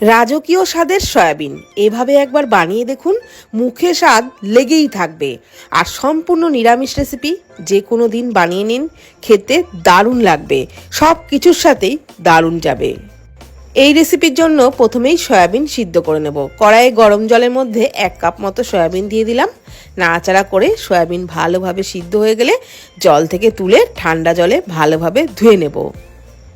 রাজকীয় স্বাদের সয়াবিন। এভাবে একবার বানিয়ে দেখুন, মুখে স্বাদ লেগেই থাকবে। আর সম্পূর্ণ নিরামিষ রেসিপি, যে কোনো দিন বানিয়ে নিন, খেতে দারুণ লাগবে। সব কিছুর সাথেই দারুণ যাবে। এই রেসিপির জন্য প্রথমেই সয়াবিন সিদ্ধ করে নেব। কড়াইয়ে গরম জলের মধ্যে এক কাপ মতো সয়াবিন দিয়ে দিলাম। নাড়াচাড়া করে সয়াবিন ভালোভাবে সিদ্ধ হয়ে গেলে জল থেকে তুলে ঠান্ডা জলে ভালোভাবে ধুয়ে নেব।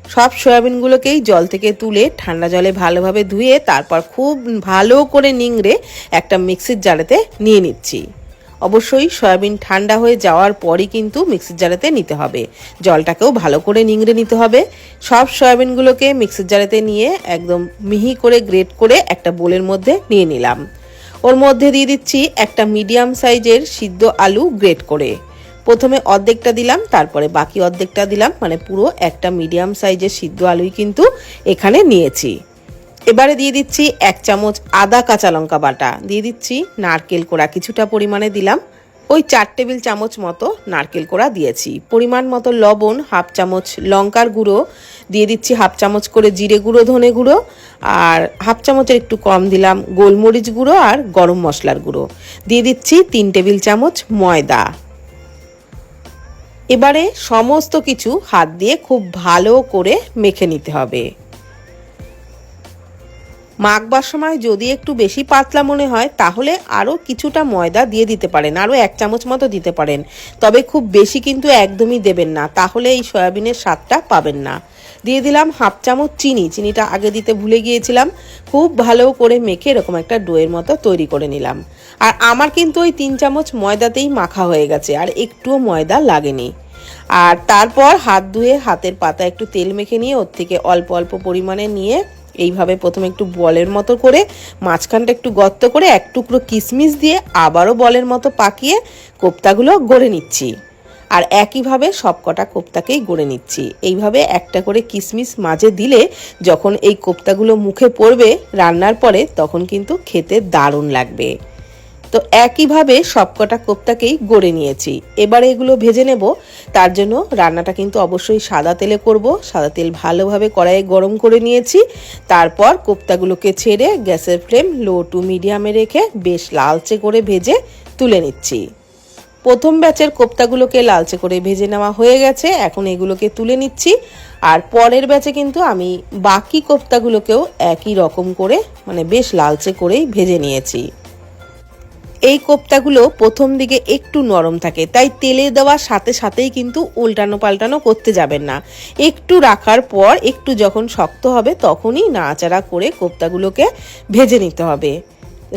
সব সয়াবিনগুলোকেই জল থেকে তুলে ঠান্ডা জলে ভালোভাবে ধুয়ে তারপর খুব ভালো করে নিংড়ে একটা মিক্সির জারেতে নিয়ে নিচ্ছি। অবশ্যই সয়াবিন ঠান্ডা হয়ে যাওয়ার পরই কিন্তু মিক্সির জারেতে নিতে হবে। জলটাকেও ভালো করে নিংড়ে নিতে হবে। সব সয়াবিনগুলোকে মিক্সির জারেতে নিয়ে একদম মিহি করে গ্রেট করে একটা বোলের মধ্যে নিয়ে নিলাম। ওর মধ্যে দিয়ে দিচ্ছি একটা মিডিয়াম সাইজের সিদ্ধ আলু গ্রেট করে। প্রথমে অর্ধেকটা দিলাম, তারপরে বাকি অর্ধেকটা দিলাম মানে পুরো একটা মিডিয়াম সাইজের সিদ্ধ আলুই কিন্তু এখানে নিয়েছি। এবারে দিয়ে দিচ্ছি এক চামচ আদা কাঁচা লঙ্কা বাটা। দিয়ে দিচ্ছি নারকেল কোড়া, কিছুটা পরিমাণে দিলাম। ওই চার টেবিল চামচ মতো নারকেল কোড়া দিয়েছি। পরিমাণ মতো লবণ, হাফ চামচ লঙ্কার গুঁড়ো, দিয়ে দিচ্ছি হাফ চামচ করে জিরে গুঁড়ো, ধনে গুঁড়ো, আর হাফ চামচের একটু কম দিলাম গোলমরিচ গুঁড়ো আর গরম মশলার গুঁড়ো। দিয়ে দিচ্ছি তিন টেবিল চামচ ময়দা। এবারে সমস্ত কিছু হাত দিয়ে খুব ভালো করে মেখে নিতে হবে। মাখবার সময় যদি একটু বেশি পাতলা মনে হয়, তাহলে আরও কিছুটা ময়দা দিয়ে দিতে পারেন, আরও এক চামচ মতো দিতে পারেন। তবে খুব বেশি কিন্তু একদমই দেবেন না, তাহলে এই সয়াবিনের স্বাদটা পাবেন না। দিয়ে দিলাম হাফ চামচ চিনি। চিনিটা আগে দিতে ভুলে গিয়েছিলাম। খুব ভালো করে মেখে এরকম একটা ডোয়ের মতো তৈরি করে নিলাম। আর আমার কিন্তু ওই তিন চামচ ময়দাতেই মাখা হয়ে গেছে, আর একটুও ময়দা লাগেনি। আর তারপর হাত ধুয়ে হাতের পাতা একটু তেল মেখে নিয়ে ওর থেকে অল্প অল্প পরিমাণে নিয়ে এইভাবে প্রথমে একটু বলের মতো করে, মাঝখানটা একটু গর্ত করে এক টুকরো কিশমিশ দিয়ে আবারও বলের মতো পাকিয়ে কোপ্তাগুলো গড়ে নিচ্ছি। আর একইভাবে সব কটা কোপ্তাকেই গড়ে নিচ্ছি। এইভাবে একটা করে কিশমিশ মাঝে দিলে যখন এই কোপ্তাগুলো মুখে পড়বে রান্নার পরে তখন কিন্তু খেতে দারুণ লাগবে। তো একইভাবে সবকটা কোপ্তাকেই গড়ে নিয়েছি। এবারে এগুলো ভেজে নেব। তার জন্য রান্নাটা কিন্তু অবশ্যই সাদা তেলে করব। সাদা তেল ভালোভাবে কড়াইয়ে গরম করে নিয়েছি। তারপর কোপ্তাগুলোকে ছেড়ে গ্যাসের ফ্লেম লো টু মিডিয়ামে রেখে বেশ লালচে করে ভেজে তুলে নিচ্ছি। প্রথম ব্যাচের কোপ্তাগুলোকে লালচে করে ভেজে নেওয়া হয়ে গেছে, এখন এগুলোকে তুলে নিচ্ছি। আর পরের ব্যাচে কিন্তু আমি বাকি কোপ্তাগুলোকেও একই রকম করে মানে বেশ লালচে করেই ভেজে নিয়েছি। এই কোপ্তাগুলো প্রথম দিকে একটু নরম থাকে, তাই তেলে দেওয়ার সাথে সাথেই কিন্তু উল্টানো পাল্টানো করতে যাবেন না। একটু রাখার পর, একটু যখন শক্ত হবে, তখনই নাড়াচাড়া করে কোপ্তাগুলোকে ভেজে নিতে হবে।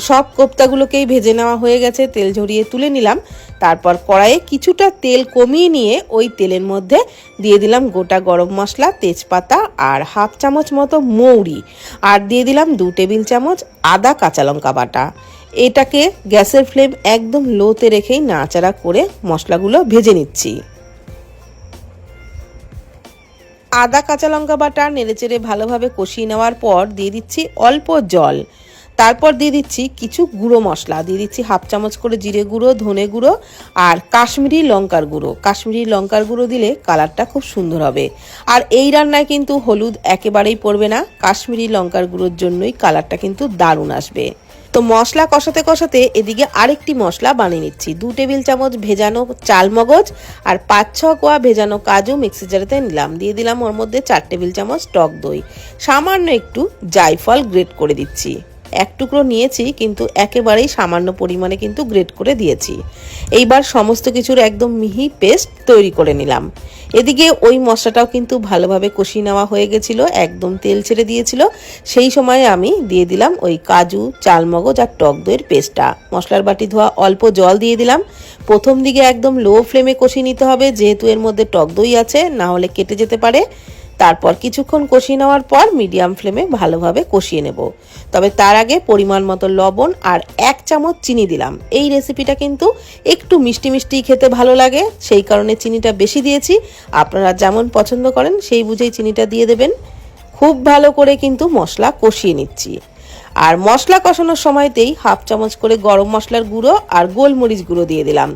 সব কোপ্তাগুলোকেই ভেজে নেওয়া হয়ে গেছে, তেল ঝরিয়ে তুলে নিলাম। তারপর কড়াইয়ে কিছুটা তেল কমিয়ে নিয়ে ওই তেলের মধ্যে দিয়ে দিলাম গোটা গরম মশলা, তেজপাতা আর হাফ চামচ মতো মৌরি। আর দিয়ে দিলাম দু টেবিল চামচ আদা কাঁচা লঙ্কা বাটা। এটাকে গ্যাসের ফ্লেম একদম লোতে রেখেই নাড়াচাড়া করে মশলাগুলো ভেজে নিচ্ছি। আদা কাঁচা লঙ্কা বাটা নেড়েচেড়ে ভালোভাবে কষিয়ে নেওয়ার পর দিয়ে দিচ্ছি অল্প জল। তারপর দিয়ে দিচ্ছি কিছু গুঁড়ো মশলা। দিয়ে দিচ্ছি হাফ চামচ করে জিরে গুঁড়ো, ধনে গুঁড়ো আর কাশ্মীরি লঙ্কার গুঁড়ো। কাশ্মীরি লঙ্কার গুঁড়ো দিলে কালারটা খুব সুন্দর হবে। আর এই রান্নায় কিন্তু হলুদ একেবারেই পড়বে না। কাশ্মীরি লঙ্কার গুঁড়োর জন্যই কালারটা কিন্তু দারুণ আসবে। তো মশলা কষাতে কষাতে এদিকে আরেকটি মশলা বানিয়ে নিচ্ছি। দু টেবিল চামচ ভেজানো চাল মগজ আর পাঁচ ছ কোয়া ভেজানো কাজু মিক্সি জারেতে নিলাম। দিয়ে দিলাম ওর মধ্যে চার টেবিল চামচ টক দই। সামান্য একটু জায়ফল গ্রেট করে দিচ্ছি। এক টুকরো নিয়েছি, কিন্তু একেবারেই সামান্য পরিমাণে কিন্তু গ্রেট করে দিয়েছি। এইবার সমস্ত কিছুর একদম মিহি পেস্ট তৈরি করে নিলাম। এদিকে ওই মশলাটাও কিন্তু ভালোভাবে কষিয়ে নেওয়া হয়ে গেছিল, একদম তেল ছেড়ে দিয়েছিল। সেই সময় আমি দিয়ে দিলাম ওই কাজু, চালমগজ আর টক দইয়ের পেস্টটা মশলার বাটি ধোয়া অল্প জল দিয়ে দিলাম। প্রথম দিকে একদম লো ফ্লেমে কষিয়ে নিতে হবে, যেহেতু এর মধ্যে টক দই আছে, না হলে কেটে যেতে পারে। তারপর কিছুক্ষণ কষিয়ে নেওয়ার পর মিডিয়াম ফ্লেমে ভালোভাবে কষিয়ে নেব। তবে তার আগে পরিমাণ মতো লবণ আর এক চামচ চিনি দিলাম। এই রেসিপিটা কিন্তু একটু মিষ্টি মিষ্টি খেতে ভালো লাগে, সেই কারণে চিনিটা বেশি দিয়েছি। আপনারা যেমন পছন্দ করেন, সেই বুঝেই চিনিটা দিয়ে দেবেন। খুব ভালো করে কিন্তু মশলা কষিয়ে নিচ্ছি। আর মশলা কষানোর সময়তেই হাফ চামচ করে গরম মশলার গুঁড়ো আর গোলমরিচ গুঁড়ো দিয়ে দিলাম।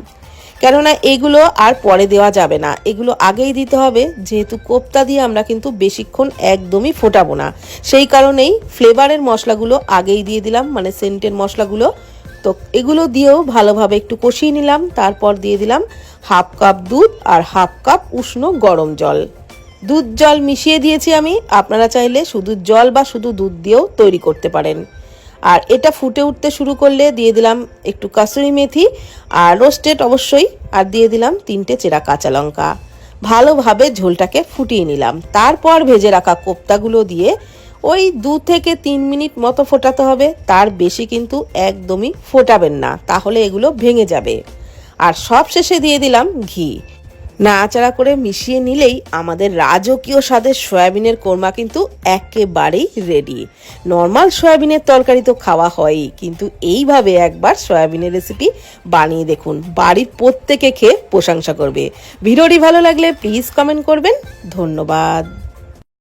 কেননা এগুলো আর পরে দেওয়া যাবে না। এগুলো আগেই দিতে হবে, যেহেতু কোপ্তা দিয়ে আমরা কিন্তু বেশিক্ষণ একদমই ফোটাবো না। সেই কারণেই ফ্লেভারের মশলাগুলো আগেই দিয়ে দিলাম মানে সেন্টের মশলাগুলো। তো এগুলো দিয়েও ভালোভাবে একটু কষিয়ে নিলাম, তারপর দিয়ে দিলাম হাফ কাপ দুধ আর হাফ কাপ উষ্ণ গরম জল। দুধ জল মিশিয়ে দিয়েছি আমি, আপনারা চাইলে শুধু জল বা শুধু দুধ দিয়েও তৈরি করতে পারেন। আর এটা ফুটে উঠতে শুরু করলে দিয়ে দিলাম একটু কাসুরি মেথি আর রোস্টেড অবশ্যই, আর দিয়ে দিলাম তিনটে চেরা কাঁচা লঙ্কা। ভালোভাবে ঝোলটাকে ফুটিয়ে নিলাম। তারপর ভেজে রাখা কোপ্তাগুলো দিয়ে ওই দু থেকে তিন মিনিট মতো ফোটাতে হবে। তার বেশি কিন্তু একদমই ফোটাবেন না, তাহলে এগুলো ভেঙে যাবে। আর সব শেষে দিয়ে দিলাম ঘি। নাড়াচাড়া করে মিশিয়ে নিলেই আমাদের রাজকীয় স্বাদের সয়াবিনের কোরমা কিন্তু একেবারেই রেডি নর্মাল সয়াবিনের তরকারি তো খাওয়া হয়ই, কিন্তু এইভাবে একবার সয়াবিনের রেসিপি বানিয়ে দেখুন, বাড়ির প্রত্যেকে খেয়ে প্রশংসা করবে। ভিডিওটি ভালো লাগলে প্লিজ কমেন্ট করবেন। ধন্যবাদ।